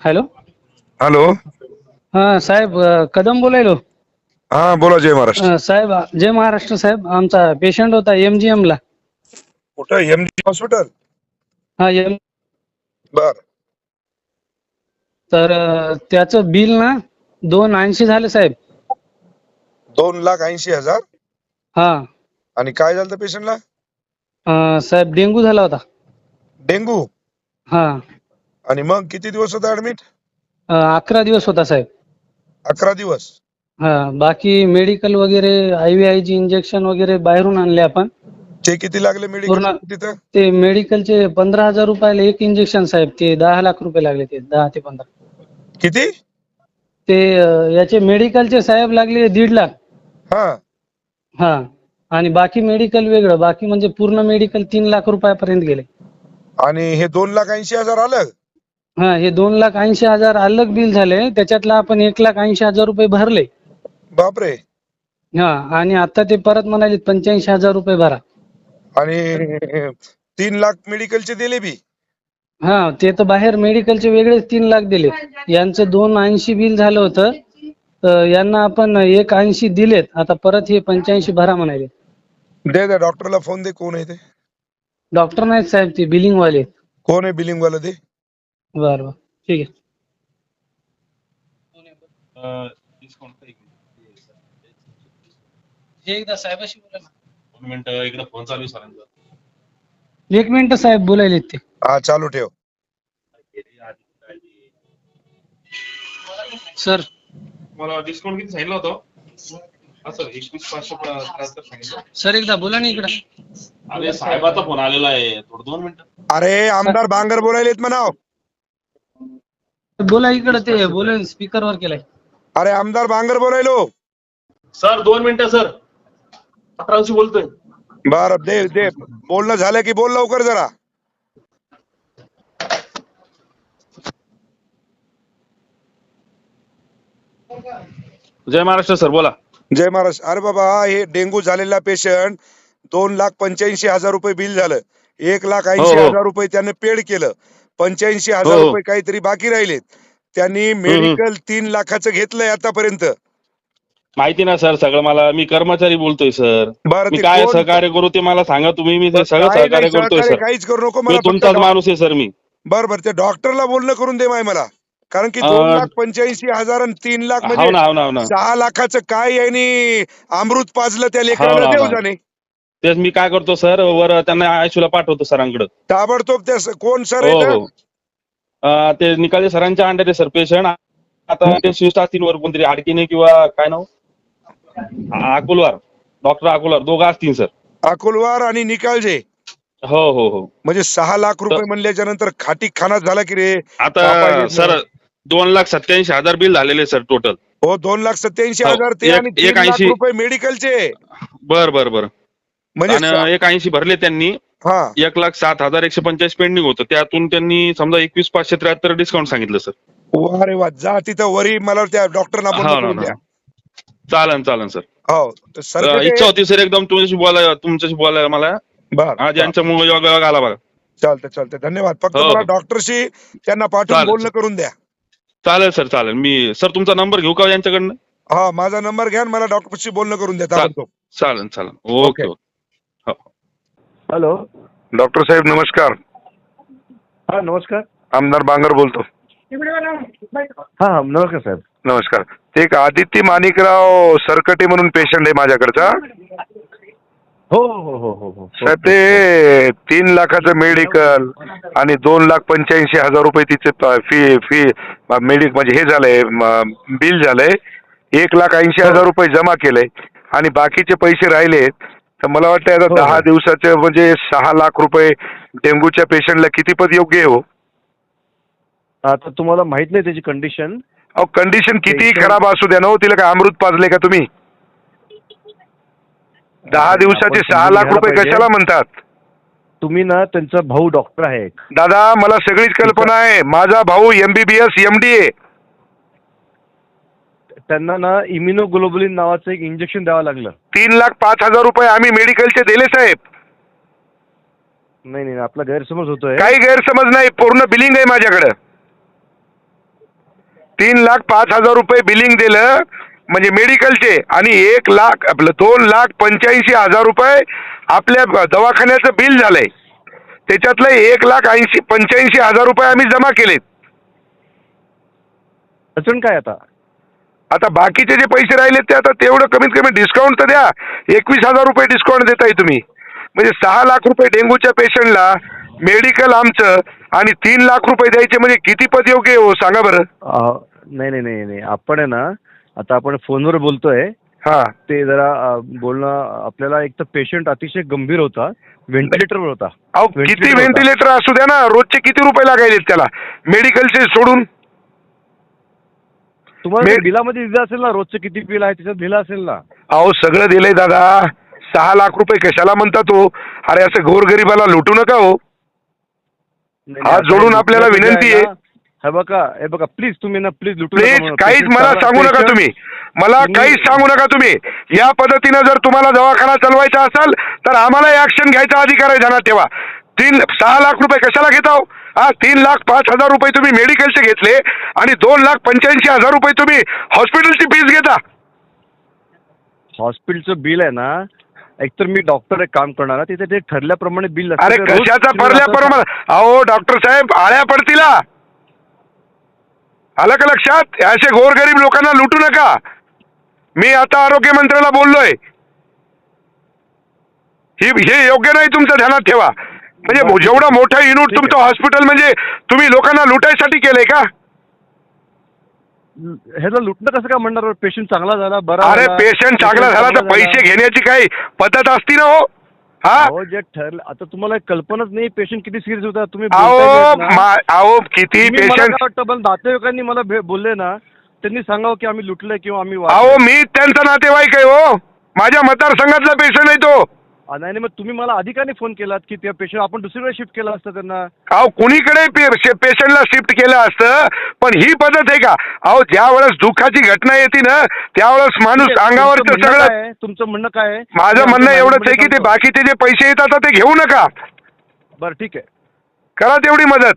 Hello? Hello? हा साहेब अ, कदम बोलायलो. हा बोला जय महाराष्ट्र. अ, साहेब जय महाराष्ट्र साहेब. आमचा पेशंट होता एमजीएम ला. कुठं? एम डी हॉस्पिटल हा एम बर. तर अ, त्याचं बिल ना दोन ऐंशी झाले साहेब. दोन लाख ऐंशी हजार? हा. आणि काय झालं पेशंटला अ, साहेब डेंगू झाला होता. डेंगू? हा. आणि मग किती दिवस होता ऍडमिट अकरा दिवस होता साहेब. अकरा दिवस. हा बाकी मेडिकल वगैरे आय ची इंजेक्शन वगैरे बाहेरून आणले आपण. ते किती लागले मेडिकल पूर्ण- तिथं? ते मेडिकलचे पंधरा हजार रुपयाला एक इंजेक्शन साहेब. ते दहा लाख रुपये लागले ते दहा ते पंधरा. किती? ते अ, याचे मेडिकलचे साहेब लागले दीड लाख. हा. हा आणि बाकी मेडिकल वेगळं. बाकी म्हणजे पूर्ण मेडिकल तीन लाख रुपयापर्यंत गेले. आणि हे दोन लाख ऐंशी हजार आलं? हा हे दोन लाख ऐंशी हजार अलग बिल झाले. त्याच्यातलं आपण एक लाख ऐंशी हजार रुपये भरले. बापरे. हा आणि आता ते परत म्हणाले पंच्याऐंशी हजार रुपये भरा. आणि तीन लाख मेडिकलचे दिले बी. हा ते तर बाहेर मेडिकलचे वेगळेच तीन लाख दिले यांचं दोन ऐंशी बिल झालं होतं. तर यांना आपण एक ऐंशी दिलेत. आता परत हे पंच्याऐंशी भरा म्हणाले दे दे डॉक्टरला फोन दे कोण आहे ते? डॉक्टर नाहीत साहेब ते बिलिंग वाले कोण आहे बिलिंग वाला ते? बरं बरं. ठीक आहे. हे एकदा साहेबाशी बोला ना. दोन मिनिटं इकडे फ़ोन चालू आहे सरांचा. एक मिनिट साहेब ते. हा चालू ठेव. सर. मला डिस्काउंट किती सांगितलं होतं? असं एकवीस पाचशे त्र्याहत्तर सांगितलं. सर एकदा बोला ना इकडं. अरे साहेबाचा फ़ोन आलेला आहे. थोडं दोन मिनिटं. अरे आमदार बांगर बोलायलेत म्हणाव. बोला इकडं ते बोला स्पीकरवर केलाय. अरे आमदार बांगर बोलायलो सर दोन मिनिटं सर. अकराशे बोलतोय. बर दे दे. बोलणं झालं की बोल लवकर जरा. जय महाराष्ट्र सर बोला. जय महाराज अरे बाबा हे डेंगू झालेला पेशंट दोन लाख पंच्याऐंशी हजार रुपये बिल झालं. एक लाख ऐंशी हो. हजार रुपये त्याने पेड केलं. पंच्याऐंशी हजार हो. रुपये काहीतरी बाकी राहिलेत. त्यांनी मेडिकल तीन लाखाचं घेतलंय आतापर्यंत. माहिती ना सर सगळं मला मी कर्मचारी बोलतोय सर. बरं मी ते काय कोण- सहकार्य करू ते मला सांगा तुम्ही मी ते सगळं काय सहकार्य नाही, करतोय सहकार्य सर. काहीच करू नको मी मला फक्त तुमचाच डॉ- माणूस आहे सर मी. बरं बरं ते डॉक्टरला बोलणं करून दे माय मला. कारण की अं, दोन लाख पंच्याऐंशी हजार आणि तीन लाख म्हणजे ना हाव ना सहा लाखाचं काय यांनी अमृत पाजलं त्या लेकराला ना, देऊ ना. जाणे. तेच मी काय करतो सर वर त्यांना आयशूला पाठवतो सरांकडे. ताबडतोब त्या स- कोण सर हो हो. अं, ते निकाले सरांच्या अंडर आहे सर पेशंट आता ते शिफ्ट असतील वर कोणतरी आडकीने किंवा काय नाव? आ- अकोलवार डॉक्टर अकोलवार दोघं असतील सर. अकोलवार आणि निकालजे. हो हो हो. म्हणजे सहा लाख रुपये म्हणल्याच्या नंतर खाटी खाना झाला की रे? आता सर दोन लाख सत्याऐंशी हजार बिल झालेले सर टोटल हो दोन लाख सत्याऐंशी हो, हजार ते एक- आणि एक तीन लाख ऐंशी. रुपये मेडिकलचे. बर बर बर. म्हणजे एक ऐंशी भरले त्यांनी. हा. एक लाख सात हजार एकशे पंचाळीस पेंडिंग होतं त्यातून त्यांनी समजा एकवीस पाचशे त्र्याहत्तर डिस्काउंट सांगितलं सर. वा रे वा जा तिथं वरी मला त्या डॉक्टरना हो चालन चालन सर. हो इच्छा होती सर एकदम तुमच्याशी बोलायला तुमच्याशी बोलायला मला. आज यांच्यामुळे योग योग आला बघा. चालतंय चालतंय. धन्यवाद. फक्त हो, मला हो. डॉक्टरशी त्यांना पाठवून बोलणं करून द्या. चालेल सर चालेल. मी सर तुमचा नंबर घेऊ का यांच्याकडनं? हा माझा नंबर घ्या मला डॉक्टरशी बोलणं करून द्या. चालेल चालेल ओके. ओके. हॅलो. डॉक्टर साहेब नमस्कार. हा नमस्कार. आमदार बांगर बोलतो. हा हा नमस्कार साहेब. नमस्कार. ते एक आदित्य माणिकराव सरकटे म्हणून पेशंट आहे माझ्याकडचा. हो हो हो हो हो. साहेब ते तीन लाखाचं मेडिकल आणि दोन लाख पंच्याऐंशी हजार रुपये तिचे फी फी मेडिक म्हणजे हे झालंय बिल झालंय. एक लाख ऐंशी हजार रुपये जमा केलंय. आणि बाकीचे पैसे राहिलेत तर मला वाटतं आता हो. दहा दिवसाचे म्हणजे सहा लाख रुपये डेंग्यूच्या पेशंटला किती पद योग्य आहे हो? आता तुम्हाला माहीत नाही त्याची कंडिशन अहो कंडिशन कितीही खराब असू द्या ना हो तिला काय अमृत पाजले का तुम्ही? दहा दिवसाचे सहा लाख रुपये. कशाला म्हणतात? तुम्ही ना त्यांचा भाऊ डॉक्टर आहे एक. दादा मला सगळीच कल्पना आहे. माझा भाऊ एमबीबीएस एमडी आहे त्यांना ना इम्युनोग्लोबुलिन नावाचं एक इंजेक्शन द्यावं लागलं. तीन लाख पाच हजार रुपये आम्ही मेडिकलचे दिले साहेब. नाही नाही आपला गैरसमज होतोय. काही गैरसमज नाही पूर्ण बिलिंग आहे माझ्याकडे. तीन लाख पाच हजार रुपये बिलिंग दिलं म्हणजे मेडिकलचे आणि एक लाख आपलं दोन लाख पंच्याऐंशी हजार रुपये आपल्या ब- दवाखान्याचं बिल झालंय. त्याच्यातलं एक लाख ऐंशी पंच्याऐंशी हजार रुपये आम्ही जमा केलेत. अडचण काय आता? आता बाकीचे जे पैसे राहिले ते आता तेवढं कमीत कमी डिस्काउंट तर द्या. एकवीस हजार रुपये डिस्काउंट देताय तुम्ही. म्हणजे सहा लाख रुपये डेंग्यूच्या पेशंटला मेडिकल आमचं आणि तीन लाख रुपये द्यायचे म्हणजे किती पद योग्य हो? सांगा बरं. नाही नाही नाही नाही. आपण आहे ना आता आपण फोनवर बोलतोय. हा. ते जरा अं, बोलणं आपल्याला एक तर पेशंट अतिशय गंभीर होता. व्हेंटिलेटरवर होता. अहो किती Ventilator होता. व्हेंटिलेटर असू द्या ना रोजचे किती रुपये लागायलेत त्याला? मेडिकलचे सोडून. तुम्हाला मे- बिलामध्ये दिलं असेल ना रोजचं किती बिल आहे त्याच्यात दिलं असेल ना? अहो सगळं दिलंय दादा. सहा लाख रुपये कशाला म्हणता तो? अरे असं गोरगरिबाला लुटू नका हो. हात जोडून हे आपल्याला विनंती आहे. हे बघा हे बघा प्लीज तुम्ही ना प्लीज लुटू नका प्लीज म्हणून. काहीच मला सांगू नका तुम्ही. मला तुम्ही- काहीच सांगू नका तुम्ही. या पद्धतीनं जर तुम्हाला दवाखाना चालवायचा असेल तर आम्हाला ऍक्शन घ्यायचा अधिकार आहे ध्यानात ठेवा. तीन सहा लाख रुपये कशाला घेता हो? तीन लाख पाच हजार रुपये तुम्ही मेडिकलचे घेतले आणि दोन लाख पंच्याऐंशी हजार रुपये तुम्ही हॉस्पिटलची फीस घेता. हॉस्पिटलचं बिल आहे ना एकतर मी डॉक्टर एक काम करणार तिथे ते ठरल्याप्रमाणे बिल अरे कशाचा परल्या परमा अहो डॉक्टर साहेब आळ्या पडतीला आलं का लक्षात? असे गोरगरीब लोकांना लुटू नका. मी आता आरोग्य मंत्र्याला बोललोय. ही हे योग्य नाही तुमचं ध्यानात ठेवा. म्हणजे जेवढं मोठं युनिट. तुमचं हॉस्पिटल म्हणजे तुम्ही लोकांना लुटायसाठी केलंय का? ह्याला लुटणं कसं काय म्हणणार? पेशंट चांगला झाला बरा अरे झाला, पेशंट चांगला झाला तर पैसे घेण्याची काही पद्धत असती ना हो. हा? अहो जे ठरलं आता तुम्हाला कल्पनाच नाही पेशंट किती सिरियस होता तुम्ही अहो बोलताय ना. मा- अहो किती तुम्ही मला पेशंट काय वाटतं पण नातेवाईकांनी मला भे- बोलले ना त्यांनी सांगावं की आम्ही लुटलंय किंवा आम्ही अहो. मी त्यांचा नातेवाईक आहे हो. माझ्या मतदारसंघातला पेशंट आहे तो. नाही नाही, मग तुम्ही मला अधिकाने फोन केलात की त्या पेशंट आपण दुसरीकडे शिफ्ट केलं असतं त्यांना अहो कुणीकडे पेशंटला शिफ्ट केलं असतं पण ही पद्धत आहे का अहो ज्या वेळेस दुःखाची घटना येते ना त्यावेळेस माणूस म्हणणं सगळं? तुमचं म्हणणं काय आहे? माझं म्हणणं एवढंच आहे की ते बाकीचे जे पैसे येतात ते घेऊ नका. बरं ठीक आहे करा तेवढी मदत